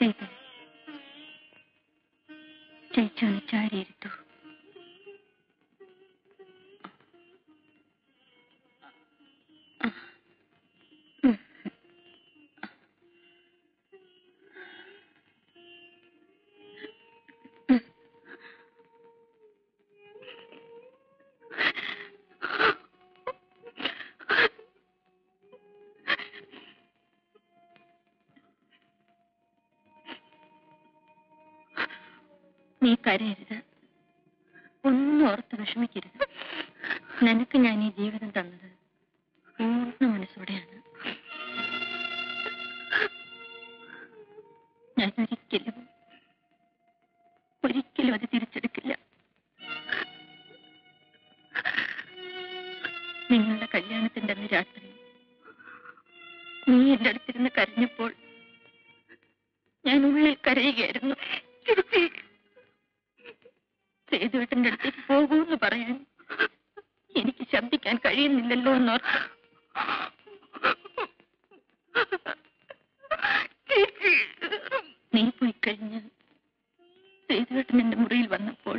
चैतन चैतन चारि ऋतु നീ കരയരുത്. ഒന്നും ഓർത്ത് വിഷമിക്കരുത്. നിനക്ക് ഞാൻ ഈ ജീവിതം തന്നത് പൂർണ മനസ്സോടെയാണ്. ഞാൻ ഒരിക്കലും ഒരിക്കലും അത് തിരിച്ചെടുക്കില്ല. നിങ്ങളുടെ കല്യാണത്തിന്റെ അന്ന് രാത്രി നീ എന്റെ അടുത്തിരുന്ന് കരഞ്ഞപ്പോൾ ഞാൻ ഉള്ളിൽ കരയുകയായിരുന്നു. സേതുവേട്ടന്റെ അടുത്തേക്ക് പോകൂന്ന് പറയാൻ എനിക്ക് ശബ്ദിക്കാൻ കഴിയുന്നില്ലല്ലോ എന്നോർത്ത്. നീ പോയി കഴിഞ്ഞ് സേതുവേട്ടൻ എന്റെ മുറിയിൽ വന്നപ്പോൾ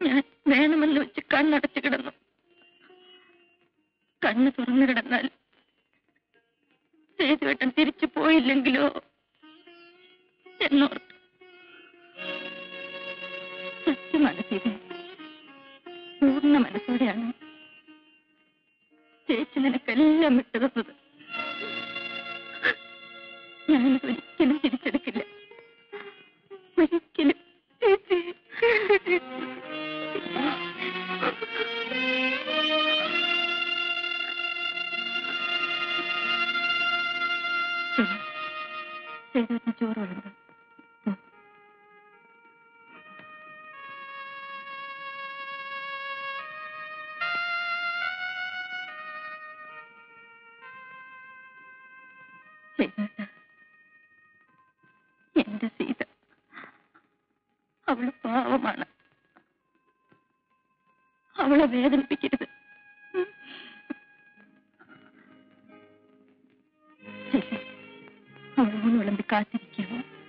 ഞാൻ വേണമെന്ന് വെച്ച് കണ്ണടച്ചു കിടന്നു. കണ്ണ് തുറന്നു കിടന്നാൽ സേതുവേട്ടൻ തിരിച്ചു പോയില്ലെങ്കിലോ എന്നോർത്ത്. സീത പൂർണ മനസ്സോടെയാണ് ചേച്ചി നിനക്കെല്ലാം വിട്ടുതന്നത് ഞാനത് ഒരിക്കലും തിരിച്ചെടുക്കില്ല ഒരിക്കലും ചേച്ചി ചേച്ചി ചോറ് എന്റെ സീത അവൾ പാവമാണ്. അവളെ വേദനിപ്പിക്കരുത്. അവൾ വിളമ്പി കാത്തിരിക്കും